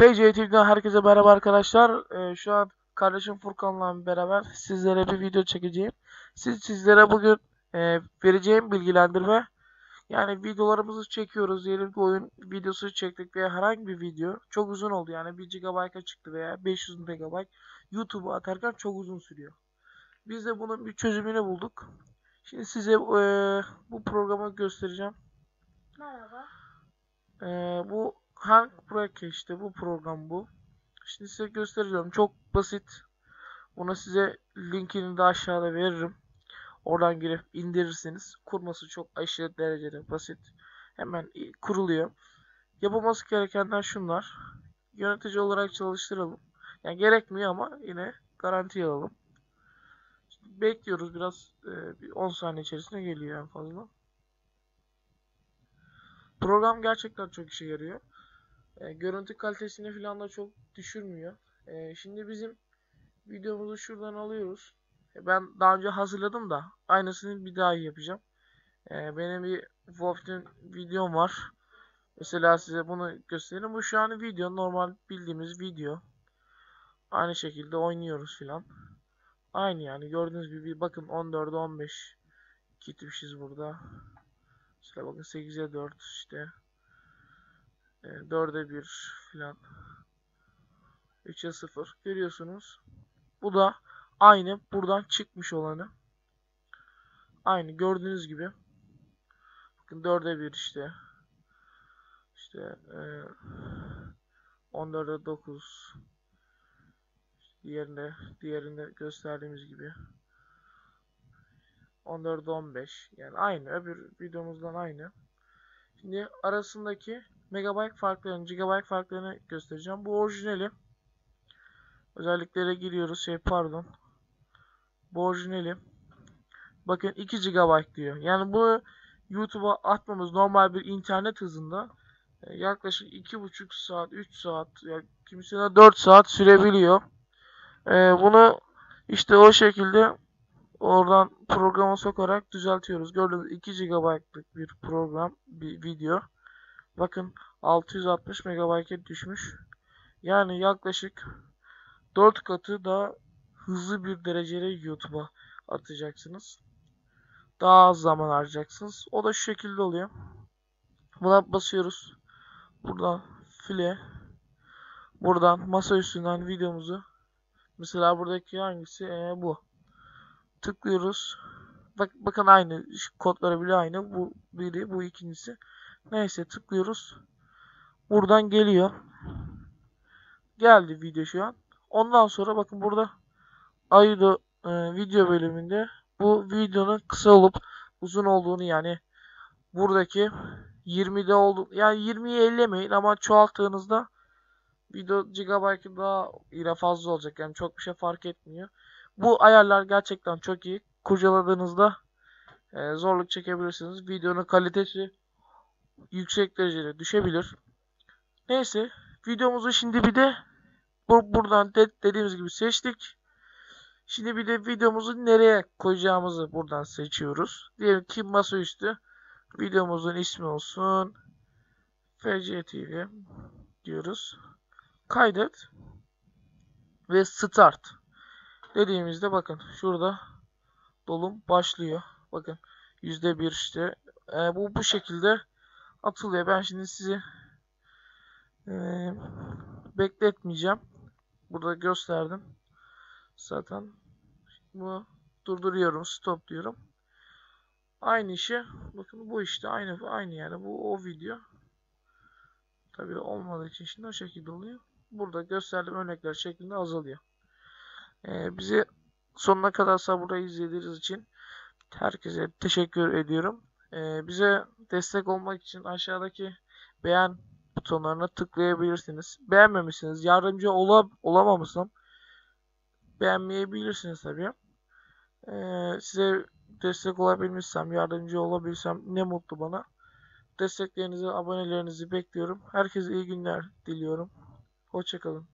PC TV'den herkese merhaba arkadaşlar. Ee, şu an kardeşim Furkan'la beraber sizlere bir video çekeceğim. Siz sizlere bugün e, vereceğim bilgilendirme yani videolarımızı çekiyoruz. Diyelim ki oyun videosu çektik veya herhangi bir video çok uzun oldu yani 1 GB'a çıktı veya 500 MB YouTube'a atarken çok uzun sürüyor. Biz de bunun bir çözümünü bulduk. Şimdi size e, bu programı göstereceğim. Merhaba. Ee, bu Hank Break işte bu program bu. Şimdi size göstereceğim. Çok basit. Buna size linkini de aşağıda veririm. Oradan girip indirirsiniz. Kurması çok aşırı derecede basit. Hemen kuruluyor. Yapılması gerekenler şunlar. Yönetici olarak çalıştıralım. Yani gerekmiyor ama yine garanti alalım. Şimdi bekliyoruz biraz e, bir 10 saniye içerisinde geliyor en fazla. Program gerçekten çok işe yarıyor. E, görüntü kalitesini falan da çok düşürmüyor. E, şimdi bizim videomuzu şuradan alıyoruz. E, ben daha önce hazırladım da aynısını bir daha yapacağım. E, benim bir Wolf'un videom var. Mesela size bunu göstereyim. Bu şu an video normal bildiğimiz video. Aynı şekilde oynuyoruz filan. Aynı yani gördüğünüz gibi bakın 14'e 15 gitmişiz burada. İşte bakın 8'e 4 işte. E, 4'e 1 filan. 3'e 0 görüyorsunuz. Bu da aynı buradan çıkmış olanı. Aynı gördüğünüz gibi. Bakın 4'e 1 işte. İşte e, 14'e 9 diğerinde diğerinde gösterdiğimiz gibi 14'e 15 yani aynı öbür videomuzdan aynı. Şimdi arasındaki megabyte farklarını, gigabyte farklarını göstereceğim. Bu orijinali. Özelliklere giriyoruz. Şey pardon. Bu orijinali. Bakın 2 GB diyor. Yani bunu YouTube'a atmamız normal bir internet hızında e, yaklaşık 2,5 saat, 3 saat, ya kimisine 4 saat sürebiliyor. E, bunu işte o şekilde oradan programa sokarak düzeltiyoruz. Gördüğünüz 2 GB'lık bir program, bir video. Bakın 660 MB'ye düşmüş. Yani yaklaşık 4 katı daha hızlı bir derecede YouTube'a atacaksınız. Daha az zaman harcayacaksınız. O da şu şekilde oluyor. Buna basıyoruz. Buradan file. Buradan masa üstünden videomuzu. Mesela buradaki hangisi? Ee, bu. Tıklıyoruz. Bak, bakın aynı. Kodları bile aynı. Bu biri, bu ikincisi. Neyse tıklıyoruz. Buradan geliyor. Geldi video şu an. Ondan sonra bakın burada Aydo e, video bölümünde bu videonun kısa olup uzun olduğunu yani buradaki 20'de oldu yani 20'yi ellemeyin ama çoğalttığınızda video gigabyte daha ile fazla olacak yani çok bir şey fark etmiyor. Bu ayarlar gerçekten çok iyi. Kurcaladığınızda e, zorluk çekebilirsiniz. Videonun kalitesi yüksek derecede düşebilir. Neyse videomuzu şimdi bir de bu, buradan de, dediğimiz gibi seçtik. Şimdi bir de videomuzu nereye koyacağımızı buradan seçiyoruz. Diyelim ki masaüstü videomuzun ismi olsun FC TV diyoruz. Kaydet ve start dediğimizde bakın şurada dolum başlıyor. Bakın %1 işte e, bu bu şekilde atılıyor. Ben şimdi sizi e, bekletmeyeceğim. Burada gösterdim. Zaten bunu durduruyorum. Stop diyorum. Aynı işi bakın bu işte aynı aynı yani bu o video. Tabii olmadığı için şimdi o şekilde oluyor. Burada gösterdiğim örnekler şeklinde azalıyor. Ee, bizi sonuna kadar sabırla izlediğiniz için herkese teşekkür ediyorum. Ee, bize destek olmak için aşağıdaki beğen butonlarına tıklayabilirsiniz. Beğenmemişsiniz, yardımcı ola, olamamışsam beğenmeyebilirsiniz tabii. Ee, size destek olabilmişsem, yardımcı olabilsem ne mutlu bana. Desteklerinizi, abonelerinizi bekliyorum. Herkese iyi günler diliyorum. Hoşçakalın.